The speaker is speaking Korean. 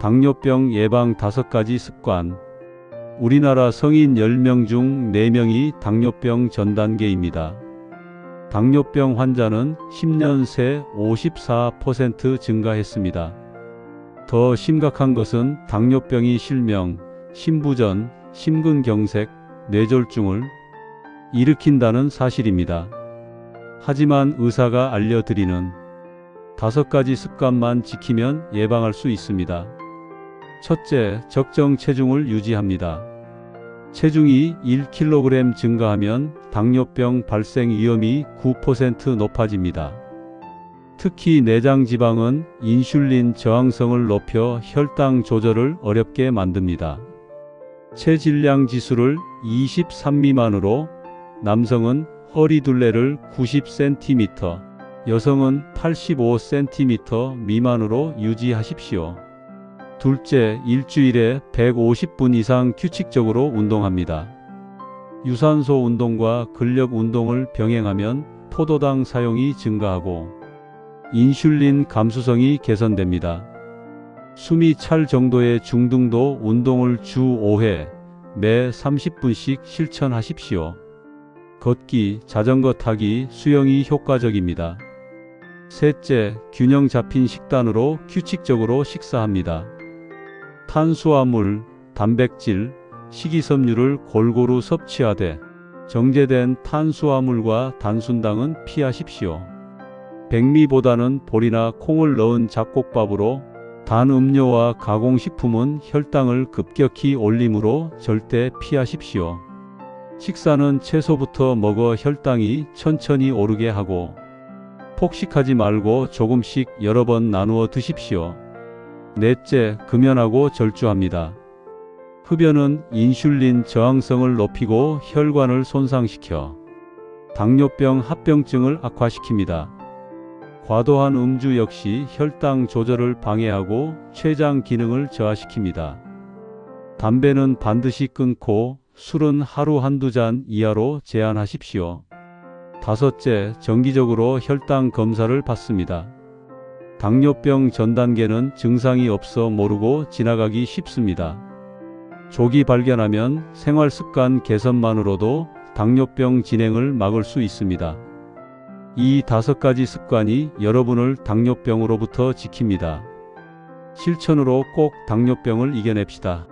당뇨병 예방 5가지 습관. 우리나라 성인 10명 중 4명이 당뇨병 전 단계입니다. 당뇨병 환자는 10년 새 54% 증가했습니다. 더 심각한 것은 당뇨병이 실명, 심부전, 심근경색, 뇌졸중을 일으킨다는 사실입니다. 하지만 의사가 알려드리는 다섯 가지 습관만 지키면 예방할 수 있습니다. 첫째, 적정 체중을 유지합니다. 체중이 1kg 증가하면 당뇨병 발생 위험이 9% 높아집니다. 특히 내장 지방은 인슐린 저항성을 높여 혈당 조절을 어렵게 만듭니다. 체질량 지수를 23 미만으로 남성은 허리 둘레를 90cm, 여성은 85cm 미만으로 유지하십시오. 둘째, 일주일에 150분 이상 규칙적으로 운동합니다. 유산소 운동과 근력 운동을 병행하면 포도당 사용이 증가하고 인슐린 감수성이 개선됩니다. 숨이 찰 정도의 중등도 운동을 주 5회, 매 30분씩 실천하십시오. 걷기, 자전거 타기, 수영이 효과적입니다. 셋째, 균형 잡힌 식단으로 규칙적으로 식사합니다. 탄수화물, 단백질, 식이섬유를 골고루 섭취하되 정제된 탄수화물과 단순당은 피하십시오. 백미보다는 보리나 콩을 넣은 잡곡밥으로 단 음료와 가공식품은 혈당을 급격히 올리므로 절대 피하십시오. 식사는 채소부터 먹어 혈당이 천천히 오르게 하고 폭식하지 말고 조금씩 여러 번 나누어 드십시오. 넷째, 금연하고 절주합니다. 흡연은 인슐린 저항성을 높이고 혈관을 손상시켜 당뇨병 합병증을 악화시킵니다. 과도한 음주 역시 혈당 조절을 방해하고 췌장 기능을 저하시킵니다. 담배는 반드시 끊고 술은 하루 한두 잔 이하로 제한하십시오. 다섯째, 정기적으로 혈당 검사를 받습니다. 당뇨병 전 단계는 증상이 없어 모르고 지나가기 쉽습니다. 조기 발견하면 생활 습관 개선만으로도 당뇨병 진행을 막을 수 있습니다. 이 다섯 가지 습관이 여러분을 당뇨병으로부터 지킵니다. 실천으로 꼭 당뇨병을 이겨냅시다.